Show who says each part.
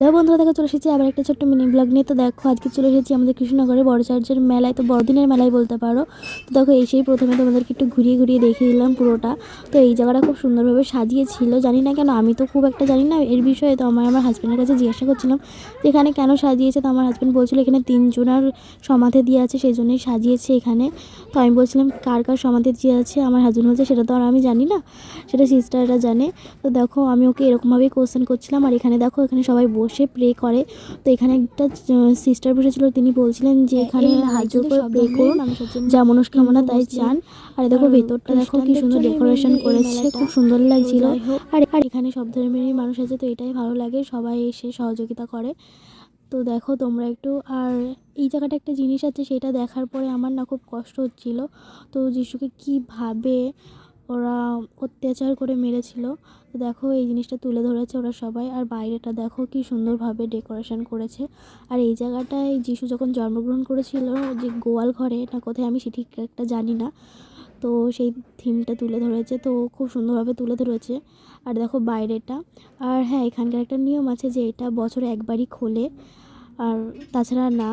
Speaker 1: দেখো বন্ধুরা, দেখো চলে এসেছি আবার একটা ছোট্ট মিনি ব্লগ নিয়ে। তো দেখো, আজকে চলে এসেছি আমাদের কৃষ্ণনগরে বড় চার্চের মেলায়। তো বড়দিনের মেলায় বলতে পারো। তো দেখো এসেই প্রথমে তোমাদেরকে একটু ঘুরিয়ে ঘুরিয়ে দেখিয়ে দিলাম পুরোটা। তো এই জায়গাটা খুব সুন্দরভাবে সাজিয়েছিল। জানি না কেন, আমি তো খুব একটা জানি না এর বিষয়ে। তো আমার আমার হাজব্যান্ডের কাছে জিজ্ঞাসা করছিলাম যে, এখানে কেন সাজিয়েছে? তো আমার হাজব্যান্ড বলছিল, এখানে তিনজনের সমাধি দিয়ে আছে সেই জন্যই সাজিয়েছে এখানে। তো আমি বলছিলাম, কার কার সমাধি দিয়ে আছে? আমার হাজব্যান্ড বলছে, সেটা তো আর আমি জানি না, সেটা সিস্টাররা জানে। তো দেখো, আমি ওকে এরকমভাবেই কোশ্চেন করছিলাম। আর এখানে দেখো, এখানে সবাই বসে প্রে করে। তো এখানে একটা সিস্টার বসেছিল তিনি বলছিলেন যে এখানে হাত জোর করে। প্রে করুন যা মনস্কামনা তাই চান। আর দেখো ভেতরটা দেখো কি সুন্দর ডেকোরেশন করেছে খুব সুন্দর লাগছিল। আর আর এখানে সব ধর্মেরই মানুষ আছে তো এটাই ভালো লাগে সবাই এসে সহযোগিতা করে। তো দেখো তোমরা একটু আর এই জায়গাটা একটা জিনিস আছে সেটা দেখার পরে আমার না খুব কষ্ট হচ্ছিল। তো যিশুকে কীভাবে ওরা অত্যাচার করে মেরেছিল। তো দেখো এই জিনিসটা তুলে ধরেছে ওরা সবাই। আর বাইরেটা দেখো কি সুন্দরভাবে ডেকোরেশন করেছে। আর এই জায়গাটায় যিশু যখন জন্মগ্রহণ করেছিল, যে গোয়াল ঘরে না কোথায় আমি সে ঠিক একটা জানি না। তো সেই থিমটা তুলে ধরেছে, তো খুব সুন্দরভাবে তুলে ধরেছে। আর দেখো বাইরেটা। আর হ্যাঁ এখানকার একটা নিয়ম আছে যে এটা বছরে একবারই খোলে। আর তাছাড়া না।